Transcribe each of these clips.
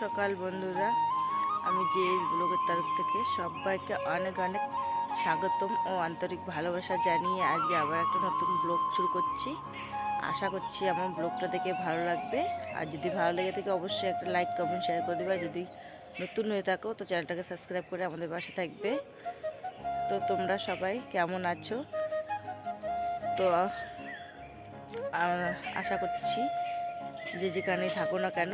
সকাল বন্ধুরা। আমি যে ব্লগের তরফ থেকে সবাইকে অনেক অনেক স্বাগতম ও আন্তরিক ভালোবাসা জানিয়ে আজকে আবার একটা নতুন ব্লগ শুরু করছি। আশা করছি আমার ব্লগটা দেখে ভালো লাগবে। আর যদি ভালো লেগে থাকে অবশ্যই একটা লাইক কমেন্ট শেয়ার করে দেবে। যদি নতুন হয়ে থাকো তো চ্যানেলটাকে সাবস্ক্রাইব করে আমাদের পাশে থাকবে। তো তোমরা সবাই কেমন আছো? তো আশা করছি যে যেখানে থাকো না কেন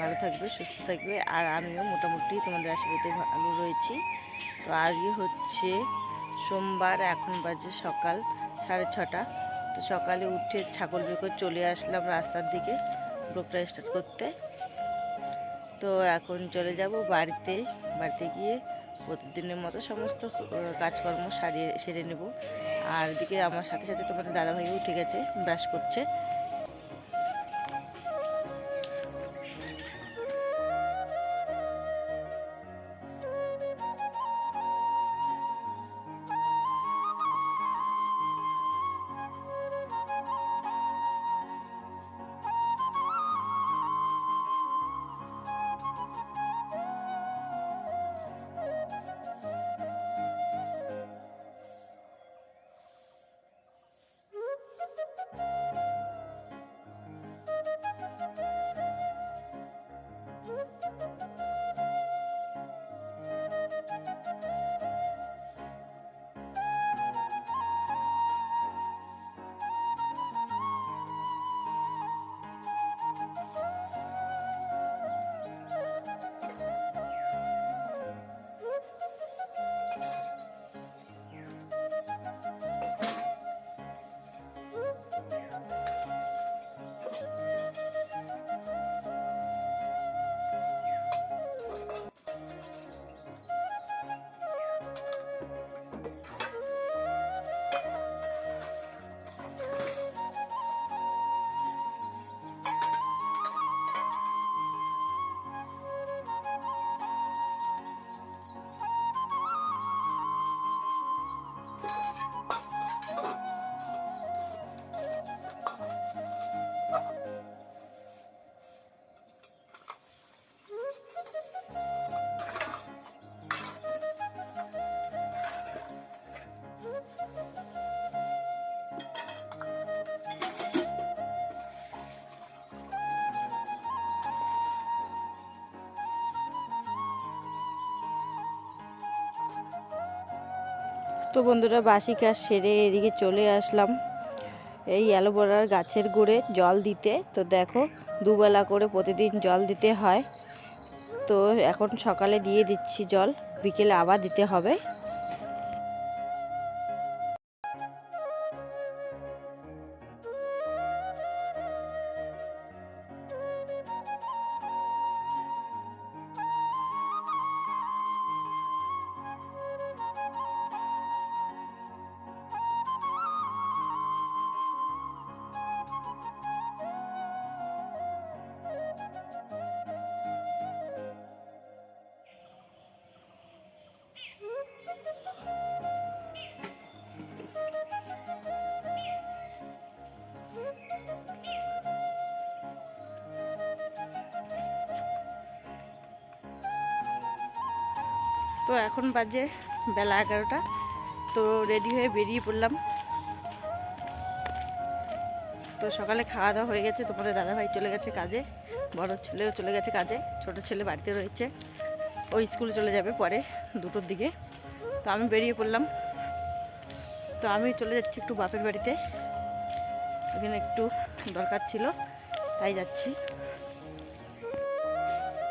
ভালো থাকবে, সুস্থ থাকবে। আর আমিও মোটামুটি তোমাদের আশীর্বাদে ভালো রয়েছি। তো আজকে হচ্ছে সোমবার, এখন বাজে সকাল সাড়ে ছটা। তো সকালে উঠে ছাগল বের চলে আসলাম রাস্তার দিকে ব্লগটা স্টার্ট করতে। তো এখন চলে যাব বাড়িতে। বাড়িতে গিয়ে প্রতিদিনের মতো সমস্ত কাজকর্ম সারিয়ে, সেরে নেব। আর এদিকে আমার সাথে সাথে তোমাদের দাদাভাইও উঠে গেছে, ব্রাশ করছে। তো বন্ধুরা বাসি কাজ সেরে এদিকে চলে আসলাম। এই অ্যালোভেরার গাছের গুড়ে জল দিতে। তো দেখো, দুবেলা করে প্রতিদিন জল দিতে হয়। তো এখন সকালে দিয়ে দিচ্ছি জল, বিকেলে আবার দিতে হবে। তো এখন বাজে বেলা এগারোটা। তো রেডি হয়ে বেরিয়ে পড়লাম। তো সকালে খাওয়া দাওয়া হয়ে গেছে তোমাদের দাদাভাই চলে গেছে কাজে। বড় ছেলেও চলে গেছে কাজে, ছোট ছেলে বাড়িতে রয়েছে। ও স্কুলে চলে যাবে পরে দুটোর দিকে। তো আমি বেরিয়ে পড়লাম। তো আমি চলে যাচ্ছি একটু বাপের বাড়িতে। ওখানে একটু দরকার ছিল, তাই যাচ্ছি।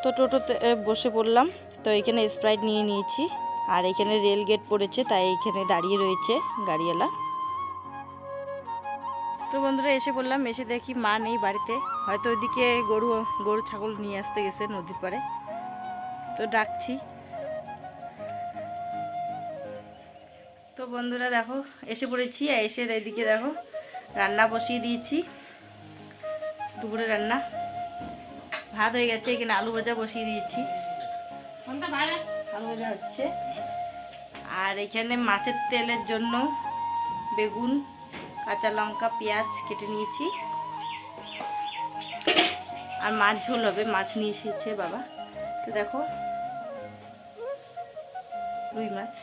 তো টোটোতে বসে পড়লাম। তো এখানে স্প্রাইট নিয়ে নিয়েছি। আর এখানে রেল গেট পড়েছে, তাই এখানে দাঁড়িয়ে রয়েছে গাড়িওয়ালা। তো বন্ধুরা, এসে বললাম এসে দেখি মা নেই বাড়িতে। হয়তো ওইদিকে গরু গরু, ছাগল নিয়ে আসতে গেছে নদীর পাড়ে। তো ডাকছি। তো বন্ধুরা, দেখো, এসে পড়েছি, আর এসে এদিকে দেখো, রান্না বসিয়ে দিয়েছি। দুপুরে রান্না। ভাত হয়ে গেছে, এখানে আলু ভাজা বসিয়ে দিয়েছি। হচ্ছে আর এখানে মাছের তেলের জন্য বেগুন কাঁচা লঙ্কা পেঁয়াজ কেটে নিয়েছি। আর মাছ ঝোল হবে মাছ নিয়ে এসেছে বাবা। তো দেখো রুই মাছ।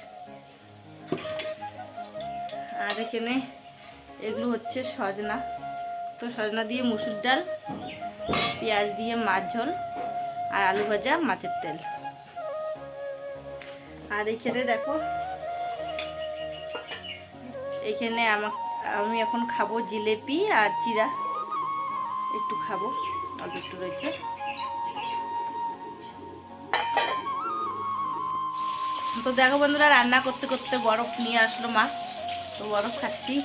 আর এখানে এগুলো হচ্ছে সজনা। তো সজনা দিয়ে মুসুর ডাল পেঁয়াজ দিয়ে মাছ ঝোল আর আলু ভাজা মাছের তেল। আর এখানে দেখো। এখানে আমি এখন খাব জিলেপি আর চিরা একটু খাব অল্প একটু রয়েছে। তো দেখো বন্ধুরা, রান্না করতে করতে বরফ নিয়ে আসলো মা। তো বরফ খাচ্ছি।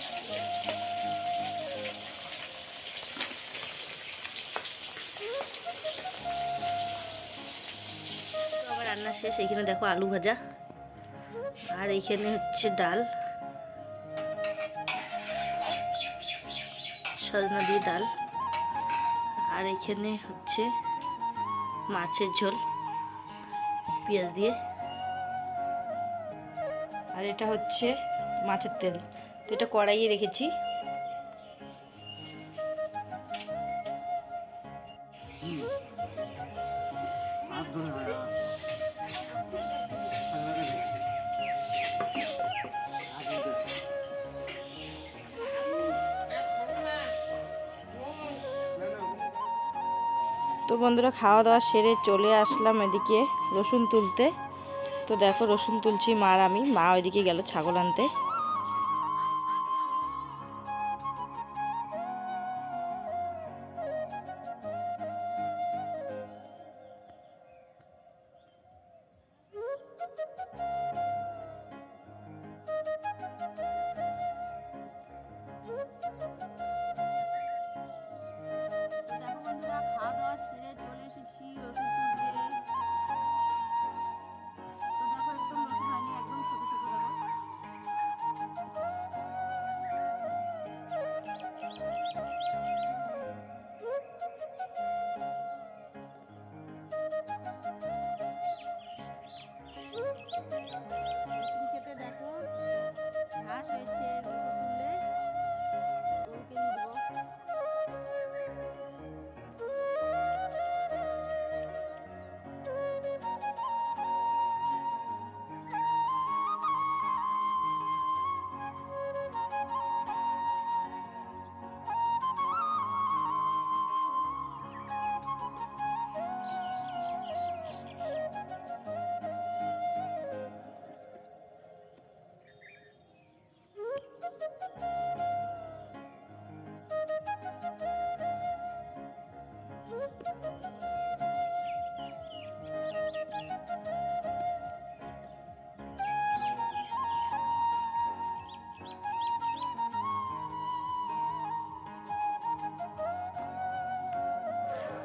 রান্না শেষ। এখানে দেখো আলু ভাজা। আর এইখানে হচ্ছে ডাল। সজনা দিয়ে ডাল। আর এখানে হচ্ছে মাছের ঝোল, পেঁয়াজ দিয়ে। আর এটা হচ্ছে মাছের তেল। তো এটা কড়াইয়ে রেখেছি। বন্ধুরা খাওয়া দাওয়া সেরে চলে আসলাম এদিকে রসুন তুলতে। তো দেখো রসুন তুলছি মার আমি। মা ওইদিকে গেল ছাগল আনতে।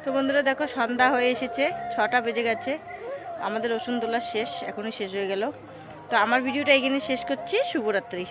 তো বন্ধুরা দেখো সন্ধ্যা হয়ে এসেছে, ছটা বেজে গেছে। আমাদের রসুন তোলা শেষ, এখনই শেষ হয়ে গেল। তো আমার ভিডিওটা এখানে শেষ করছি। শুভরাত্রি।